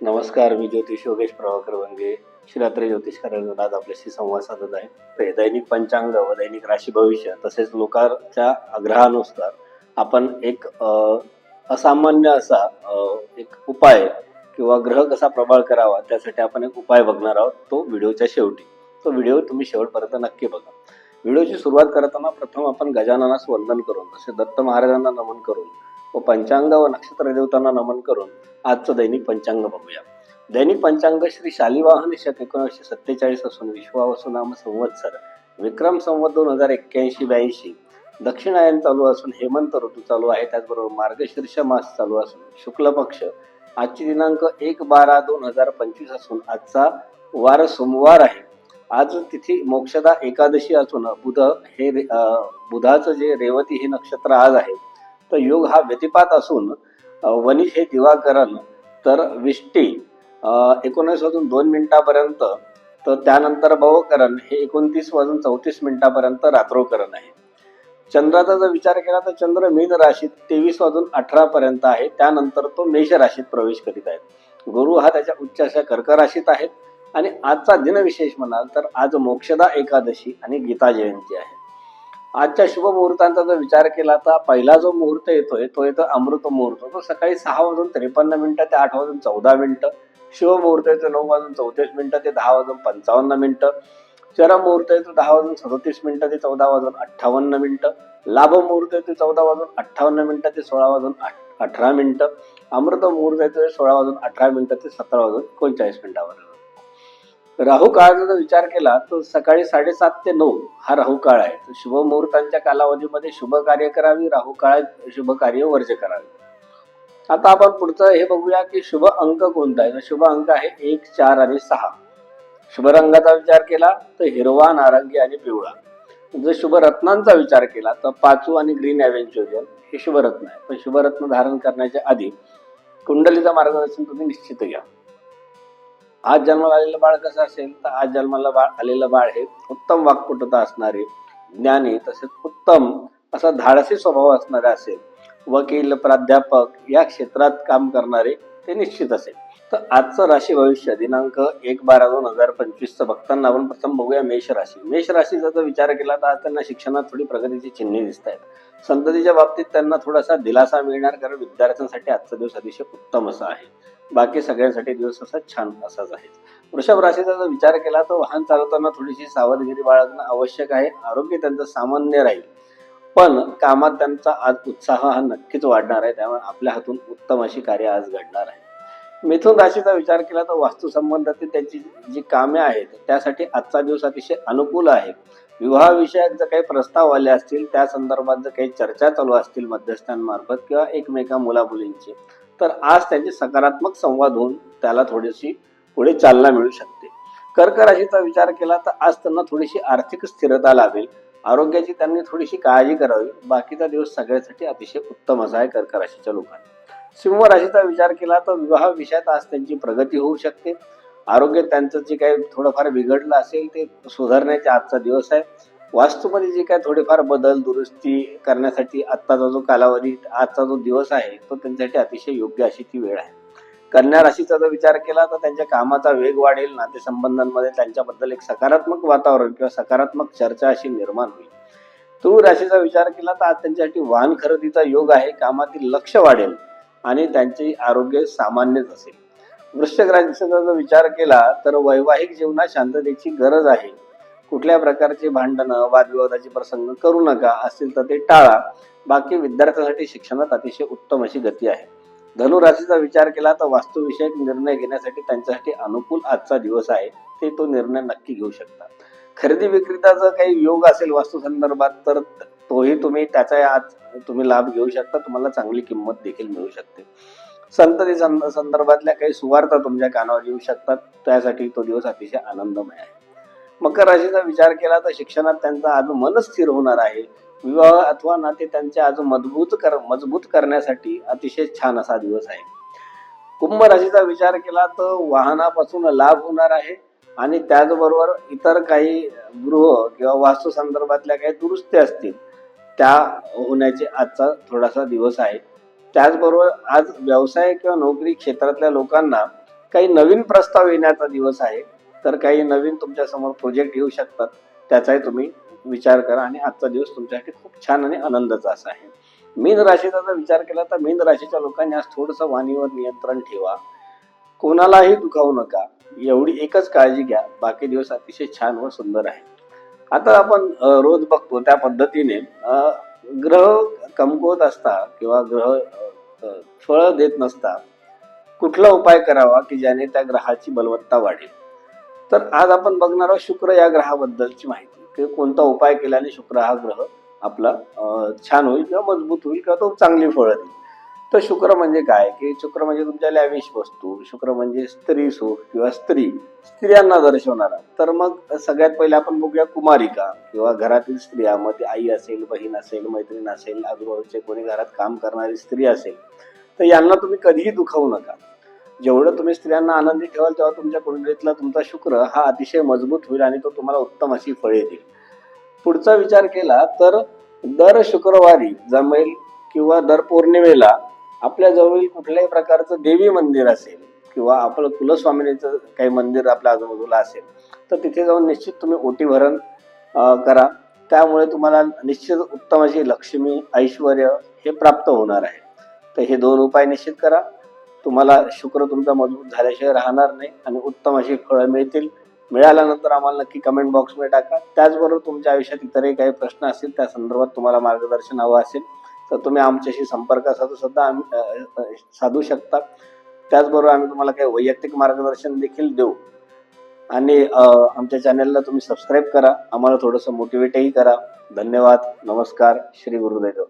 नमस्कार मी ज्योतिष योगेश प्रभाकर वंगे. श्रीरात्री ज्योतिष कार्यालयात आज आपल्याशी संवाद साधत आहे. दैनिक पंचांग व दैनिक राशी भविष्य तसेच लोकांच्या आग्रहानुसार आपण एक असामान्य असा एक उपाय किंवा ग्रह कसा प्रबळ करावा त्यासाठी आपण एक उपाय बघणार आहोत तो व्हिडिओच्या शेवटी. तो व्हिडिओ तुम्ही शेवटपर्यंत नक्की बघा. व्हिडिओची सुरुवात करताना प्रथम आपण गजाननास वंदन करून तसे दत्त महाराजांना नमन करून व पंचांग व नक्षत्र देवतांना नमन करून आजचं दैनिक पंचांग बघूया. दैनिक पंचांग श्री शालिवाहन शक एकोणीसशे सत्तेचाळीस असून विश्वावसुनाम संवत्सर विक्रम संवत दोन हजार एक्क्याऐंशी ब्याऐंशी दक्षिणायन चालू असून हेमंत ऋतू चालू आहे त्याचबरोबर मार्गशीर्ष मास चालू असून शुक्ल पक्ष. आजची दिनांक एक बारा दोन हजार पंचवीस असून आजचा वार सोमवार आहे. आज तिथी मोक्षदा एकादशी असून बुध हे रे- बुधाचं जे रेवती हे नक्षत्र आज आहे. तर योग हा व्यतिपात असून अ, हे दिवाकरण तर विष्टी एकोणीस वाजून दोन मिनिटापर्यंत तर त्यानंतर भवकरण हे एकोणतीस वाजून चौतीस मिनिटापर्यंत रात्रोकरण आहे. चंद्राचा जर विचार केला तर चंद्र मीन राशीत तेवीस वाजून अठरा पर्यंत आहे त्यानंतर तो मेष राशीत प्रवेश करीत आहे. गुरु हा त्याच्या उच्च अशा कर्क राशीत आहे आणि आजचा दिनविशेष म्हणाल तर आज मोक्षदा एकादशी आणि गीता जयंती आहे. आजच्या शुभ मुहूर्तांचा जर विचार केला तर पहिला जो मुहूर्त येतोय तो येतो अमृत मुहूर्त. तो सकाळी सहा वाजून त्रेपन्न मिनिटं ते आठ वाजून चौदा मिनिटं. शिवमुहूर्त येतो नऊ वाजून चौतीस मिनिटं ते दहा वाजून पंचावन्न मिनिटं. चरम मुहूर्त येतो दहा वाजून सदोतीस मिनिटं ते चौदा वाजून अठ्ठावन्न मिनिटं. लाभ मुहूर्त येतो चौदा वाजून अठ्ठावन्न मिनिटं ते सोळा वाजून अठरा मिनिटं. अमृत मुहूर्त येतो सोळा वाजून अठरा मिनिटं ते सतरा वाजून एकोणचाळीस मिनिटावर. राहू काळाचा जर विचार केला तर सकाळी साडेसात ते नऊ हा राहू काळ आहे. तर शुभ मुहूर्तांच्या कालावधीमध्ये शुभ कार्य करावी राहू काळात शुभ कार्य वर्ज करावे. आता आपण पुढचं हे बघूया की शुभ अंक कोणता आहे? तर शुभ अंक आहे एक चार आणि सहा. शुभ रंगाचा विचार केला तर हिरवा नारंगी आणि पिवळा. जर शुभ रत्नांचा विचार केला तर पाचू आणि ग्रीन ॲव्हेंच्युरियन हे शुभरत्न आहे. पण शुभरत्न धारण करण्याच्या आधी कुंडलीचं मार्गदर्शन तुम्ही निश्चित घ्या. आज जन्माला आलेलं बाळ कसं असेल? तर आज जन्माला बाळ आलेलं बाळ हे उत्तम वाक्पटुता असणारे ज्ञानी तसेच उत्तम असा धाडसी स्वभाव असणारे असेल. वकील प्राध्यापक या क्षेत्रात काम करणारे ते निश्चित असेल. तर आजचं राशी भविष्य दिनांक एक बारा दोन हजार पंचवीसचं बघताना आपण प्रथम बघूया मेष राशी. मेष राशीचा जर विचार केला तर आज त्यांना शिक्षणात थोडी प्रगतीची चिन्हे दिसत आहेत. संततीच्या बाबतीत त्यांना थोडासा दिलासा मिळणार कारण विद्यार्थ्यांसाठी आजचा दिवस अतिशय उत्तम असा आहे. बाकी सगळ्यांसाठी दिवस असा छान असाच आहे. वृषभ राशीचा जर विचार केला तर वाहन चालवताना थोडीशी सावधगिरी बाळगणं आवश्यक आहे. आरोग्य त्यांचं सामान्य राहील. पण कामात त्यांचा आज उत्साह हा नक्कीच वाढणार आहे. त्यामुळे आपल्या हातून उत्तम अशी कार्य आज घडणार आहे. मिथुन राशीचा विचार केला तर वास्तुसंबंधातील त्यांची जी कामे आहेत त्यासाठी आजचा दिवस अतिशय अनुकूल आहे. विवाहविषयक जर काही प्रस्ताव आले असतील त्या संदर्भात जर काही चर्चा चालू असतील मध्यस्थांमार्फत किंवा एकमेका मुलामुलींची तर आज त्यांचे सकारात्मक संवाद होऊन त्याला थोडीशी पुढे चालना मिळू शकते. कर्क राशीचा विचार केला तर आज त्यांना थोडीशी आर्थिक स्थिरता लाभेल. आरोग्याची त्यांनी थोडीशी काळजी करावी. बाकीचा दिवस सगळ्यासाठी अतिशय उत्तम असा आहे कर्क राशीच्या लोकांना. सिंह राशीचा विचार केला तर विवाह विषयात आज त्यांची प्रगती होऊ शकते. आरोग्य त्यांचं जे काही थोडंफार बिघडलं असेल ते सुधारण्याचा आजचा दिवस आहे. वास्तूमध्ये जे काय थोडेफार बदल दुरुस्ती करण्यासाठी आत्ताचा जो कालावधी आजचा जो दिवस आहे तो त्यांच्यासाठी अतिशय योग्य अशी ती वेळ आहे. कन्या राशीचा जर विचार केला तर त्यांच्या कामाचा वेग वाढेल नातेसंबंधांमध्ये त्यांच्याबद्दल एक सकारात्मक वातावरण किंवा सकारात्मक चर्चा अशी निर्माण होईल. तुळ राशीचा विचार केला तर आज त्यांच्यासाठी वाहन खरेदीचा योग आहे कामातील लक्ष वाढेल आणि त्यांचे आरोग्य सामान्यच असेल. वृश्चिक राशीचा जर विचार केला तर वैवाहिक जीवनात शांततेची गरज आहे. कुठल्या प्रकारचे भांडणं वादविवादाचे प्रसंग करू नका असतील तर ते टाळा. बाकी विद्यार्थ्यांसाठी शिक्षणात अतिशय उत्तम अशी गती आहे. धनुराशीचा विचार केला तर वास्तुविषयक निर्णय घेण्यासाठी त्यांच्यासाठी अनुकूल आजचा दिवस आहे ते तो निर्णय नक्की घेऊ शकतात. खरेदी विक्रीचा जर काही योग असेल वास्तू संदर्भात तर तोही तुम्ही त्याचा आज तुम्ही लाभ घेऊ शकता तुम्हाला चांगली किंमत देखील मिळू शकते. संतती संदर्भातल्या काही सुवार्ता तुमच्या कानावर येऊ शकतात त्यासाठी तो दिवस अतिशय आनंदमय आहे. मकर राशीचा विचार केला तर शिक्षणात त्यांचा आज मन स्थिर होणार आहे. विवाह अथवा नाते त्यांचे आज मजबूत कर मजबूत करण्यासाठी अतिशय छान असा दिवस आहे. कुंभ राशीचा विचार केला तर वाहनापासून लाभ होणार आहे आणि त्याचबरोबर इतर काही गृह किंवा वास्तू संदर्भातल्या काही दुरुस्ती असतील त्या होण्याचे आजचा थोडासा दिवस आहे. त्याचबरोबर आज व्यवसाय किंवा नोकरी क्षेत्रातल्या लोकांना काही नवीन प्रस्ताव येण्याचा दिवस आहे. तर काही नवीन तुमच्यासमोर प्रोजेक्ट येऊ शकतात त्याचाही तुम्ही विचार करा आणि आजचा दिवस तुमच्यासाठी खूप छान आणि आनंदाचा असा आहे. मीन राशीचा जर विचार केला तर मीन राशीच्या लोकांनी आज थोडंसं वाणीवर नियंत्रण ठेवा. कोणालाही दुखावू नका. एवढी एकच काळजी घ्या. बाकी दिवस अतिशय छान व सुंदर आहे. आता आपण रोज बघतो त्या पद्धतीने ग्रह कमकुवत असता किंवा ग्रह फळ देत नसता कुठला उपाय करावा की ज्याने त्या ग्रहाची बलवत्ता वाढेल? तर आज आपण बघणार आहोत शुक्र या ग्रहाबद्दलची माहिती. की कोणता उपाय केल्याने शुक्र हा ग्रह आपला छान होईल किंवा मजबूत होईल किंवा तो चांगली फळं देईल. तर शुक्र म्हणजे काय? की शुक्र म्हणजे तुमच्या लॅविश वस्तू शुक्र म्हणजे स्त्री सुख किंवा स्त्री स्त्रियांना दर्शवणारा. तर मग सगळ्यात पहिले आपण बघूया कुमारिका किंवा घरातील स्त्रिया मग ती आई असेल बहीण असेल मैत्रीण असेल आजूबाजूचे कोणी घरात काम करणारी स्त्री असेल तर यांना तुम्ही कधीही दुखावू नका. जेवढं तुम्ही स्त्रियांना आनंदी ठेवाल तेव्हा तुमच्या कुंडलीतला तुमचा शुक्र हा अतिशय मजबूत होईल आणि तो तुम्हाला उत्तम अशी फळे देईल. पुढचा विचार केला तर दर शुक्रवारी जमेल किंवा दर पौर्णिमेला आपल्या जवळील कुठल्याही प्रकारचं देवी मंदिर असेल किंवा आपलं कुलस्वामिनीचं काही मंदिर आपल्या आजूबाजूला असेल तर तिथे जाऊन निश्चित तुम्ही ओटी भरण करा. त्यामुळे तुम्हाला निश्चित उत्तम अशी लक्ष्मी ऐश्वर हे प्राप्त होणार आहे. तर हे दोन उपाय निश्चित करा. तुम्हाला शुक्र तुमचा मजबूत झाल्याशिवाय राहणार नाही आणि उत्तम अशी फळं मिळतील. मिळाल्यानंतर आम्हाला नक्की कमेंट बॉक्समध्ये टाका. त्याचबरोबर तुमच्या आयुष्यात इतरही काही प्रश्न असतील त्या संदर्भात तुम्हाला मार्गदर्शन हवं असेल तर तुम्ही आमच्याशी संपर्क साधू सुद्धा आम्ही साधू शकता. त्याचबरोबर आम्ही तुम्हाला काही वैयक्तिक मार्गदर्शन देखील देऊ. आणि आमच्या चॅनलला तुम्ही सबस्क्राईब करा. आम्हाला थोडंसं मोटिवेटही करा. धन्यवाद. नमस्कार. श्री गुरुदेव.